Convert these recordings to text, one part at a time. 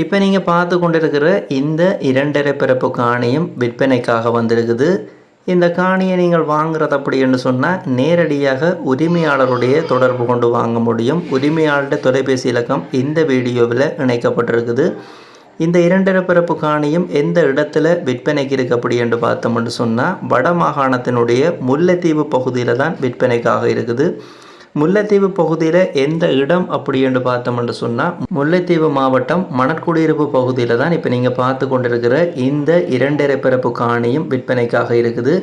இப்போ நீங்கள் பார்த்து கொண்டிருக்கிற இந்த இரண்டரை பிறப்பு காணியும் விற்பனைக்காக வந்திருக்குது. இந்த காணியை நீங்கள் வாங்குறது அப்படி என்று சொன்னால் நேரடியாக உரிமையாளருடைய தொடர்பு கொண்டு வாங்க முடியும். உரிமையாளருடைய தொலைபேசி இலக்கம் இந்த வீடியோவில் இணைக்கப்பட்டிருக்குது. இந்த இரண்டரை பிறப்பு காணியும் எந்த இடத்துல விற்பனைக்கு இருக்கு அப்படி என்று பார்த்தோம்னு சொன்னால் வட மாகாணத்தினுடைய முல்லைத்தீவு பகுதியில் தான் விற்பனைக்காக இருக்குது. முல்லைத்தீவு பகுதியில் எந்த இடம் அப்படி என்று பார்த்தோம்னு சொன்னால் முல்லைத்தீவு மாவட்டம் மணற்குடியிருப்பு பகுதியில் தான் இப்போ நீங்கள் பார்த்து கொண்டிருக்கிற இந்த இரண்டரை பிறப்பு காணியும் விற்பனைக்காக இருக்குது.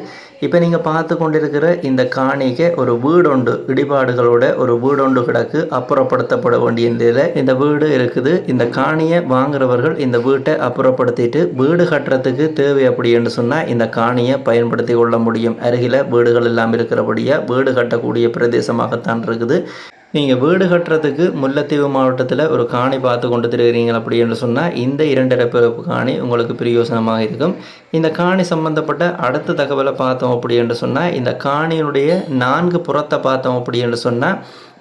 இப்போ நீங்கள் பார்த்து கொண்டிருக்கிற இந்த காணிக்கு ஒரு வீடொண்டு இடிபாடுகளோட ஒரு வீடொண்டு கிடக்கு. அப்புறப்படுத்தப்பட வேண்டிய நிலையில் இந்த வீடு இருக்குது. இந்த காணியை வாங்குறவர்கள் இந்த வீட்டை அப்புறப்படுத்திட்டு வீடு கட்டுறதுக்கு தேவை அப்படி என்று சொன்னால் இந்த காணியை பயன்படுத்தி கொள்ள முடியும். அருகில் வீடுகள் எல்லாம் இருக்கிறபடியாக வீடு கட்டக்கூடிய பிரதேசமாகத்தான் இருக்குது. நீங்கள் வீடு கட்டுறதுக்கு முல்லைத்தீவு மாவட்டத்தில் ஒரு காணி பார்த்து கொண்டு திருகிறீங்க அப்படின்னு சொன்னால் இந்த இரண்டரை பிறப்பு காணி உங்களுக்கு பிரயோசனமாக இருக்கும். இந்த காணி சம்பந்தப்பட்ட அடுத்த தகவலை பார்த்தோம் அப்படின்னு சொன்னால் இந்த காணியினுடைய நான்கு புறத்தை பார்த்தோம் அப்படின்னு சொன்னால்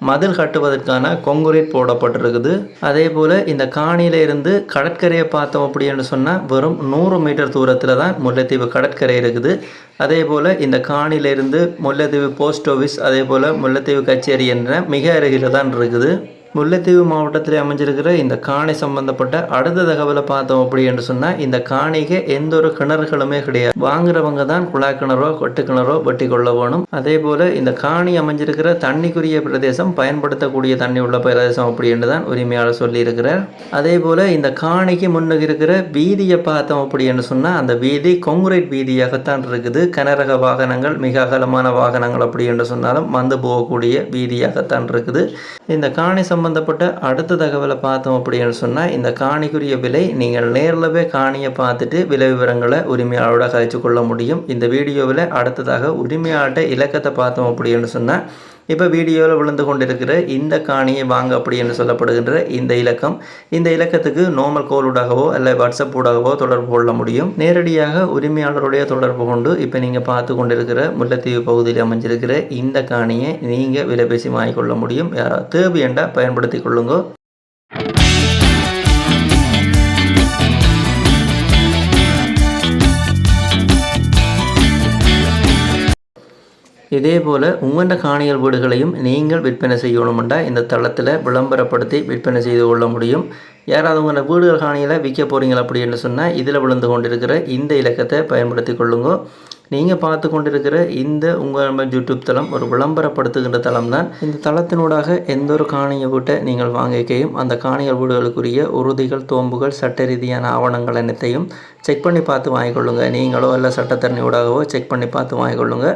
மதில் கட்டுவதற்கான கொங்குரீட் போடப்பட்டிருக்குது. அதே போல் இந்த காணியில் இருந்து கடற்கரையை பார்த்தோம் அப்படின்னு சொன்னால் வெறும் நூறு மீட்டர் தூரத்தில் தான் முல்லைத்தீவு கடற்கரை இருக்குது. அதே போல் இந்த காணியிலிருந்து முல்லைத்தீவு போஸ்ட் ஆஃபீஸ் அதே போல் முல்லைத்தீவு கச்சேரி என்ற மிக அருகில் தான் இருக்குது. முல்லைத்தீவு மாவட்டத்தில் அமைஞ்சிருக்கிற இந்த காணி சம்பந்தப்பட்ட அடுத்த தகவலை பார்த்தோம் அப்படி என்று சொன்னால் இந்த காணிக்கு எந்த ஒரு கிணறுகளுமே கிடையாது. வாங்குறவங்க தான் குழாய் கிணறோ கொட்டு கிணறோ வெட்டி கொள்ள வேணும். அதே போல் இந்த காணி அமைஞ்சிருக்கிற தண்ணிக்குரிய பிரதேசம் பயன்படுத்தக்கூடிய தண்ணி உள்ள பிரதேசம் அப்படி என்று தான் உரிமையாளர் சொல்லியிருக்கிறார். அதே போல் இந்த காணிக்கு முன்னுக்கு இருக்கிற வீதியை பார்த்தோம் அப்படி என்று சொன்னால் அந்த வீதி கொங்குரேட் வீதியாகத்தான் இருக்குது. கனரக வாகனங்கள் மிக அகலமான வாகனங்கள் அப்படி என்று சொன்னாலும் வந்து போகக்கூடிய வீதியாகத்தான் இருக்குது. இந்த காணி சம்பந்தப்பட்ட அடுத்த தகவலை பார்த்தோம் அப்படின்னு சொன்னால் இந்த காணிக்குரிய விலை நீங்கள் நேரில் போய் காணியை பார்த்துட்டு விலை விவரங்களை உரிமையாளரோட கழிச்சு கொள்ள முடியும். இந்த வீடியோவில் அடுத்ததாக உரிமையாளர்கிட்ட இலக்கத்தை பார்த்தோம் அப்படின்னு சொன்னால் இப்போ வீடியோவில் விழுந்து கொண்டிருக்கிற இந்த காணியை வாங்க அப்படி என்று சொல்லப்படுகின்ற இந்த இலக்கம். இந்த இலக்கத்துக்கு நோமல் கோலூடாகவோ அல்ல வாட்ஸ்அப் ஊடாகவோ தொடர்பு கொள்ள முடியும். நேரடியாக உரிமையாளருடைய தொடர்பு கொண்டு இப்போ நீங்கள் பார்த்து கொண்டிருக்கிற முல்லைத்தீவு பகுதியில் அமைஞ்சிருக்கிற இந்த காணியை நீங்கள் விலை பேசி வாங்கிக்கொள்ள முடியும். யாராவது தேவையண்டா பயன்படுத்தி கொள்ளுங்க. இதே போல் உங்களோட காணிகள் வீடுகளையும் நீங்கள் விற்பனை செய்யணுமெண்டா இந்த தளத்தில் விளம்பரப்படுத்தி விற்பனை செய்து கொள்ள முடியும். யாராவது உங்களோட வீடுகள் காணியில் விற்க போகிறீங்களா அப்படின்னு சொன்னால் இதில் விழுந்து கொண்டிருக்கிற இந்த இலக்கத்தை பயன்படுத்தி கொள்ளுங்க. நீங்கள் பார்த்து கொண்டிருக்கிற இந்த உங்கள் யூடியூப் தளம் ஒரு விளம்பரப்படுத்துகின்ற தளம் தான் இந்த தளத்தினூடாக எந்த ஒரு காணிய வீட்டை நீங்கள் வாங்கிக்கையும் அந்த காணிகள் வீடுகளுக்குரிய உறுதிகள் தோம்புகள் சட்ட ரீதியான ஆவணங்கள் அனைத்தையும் செக் பண்ணி பார்த்து வாங்கிக்கொள்ளுங்க. நீங்களோ இல்லை சட்டத்தரணியூடாகவோ செக் பண்ணி பார்த்து வாங்கிக்கொள்ளுங்க.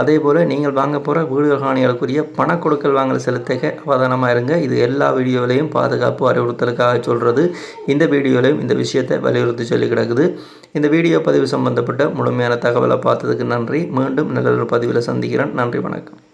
அதே போல் நீங்கள் வாங்க போகிற வீடுகள் காணிகளுக்குரிய பண கொடுக்கல் வாங்கல் செலுத்தக அவதானமாக இருங்க. இது எல்லா வீடியோவிலையும் பாதுகாப்பு அறிவுறுத்தலுக்காக சொல்கிறது இந்த வீடியோவிலையும் இந்த விஷயத்தை வலியுறுத்தி சொல்லி கிடக்குது. இந்த வீடியோ பதிவு சம்பந்தப்பட்ட முழுமையான தகவலை பார்த்து பார்த்ததுக்கு நன்றி. மீண்டும் நல்ல ஒரு பதிவில் சந்திக்கிறேன். நன்றி வணக்கம்.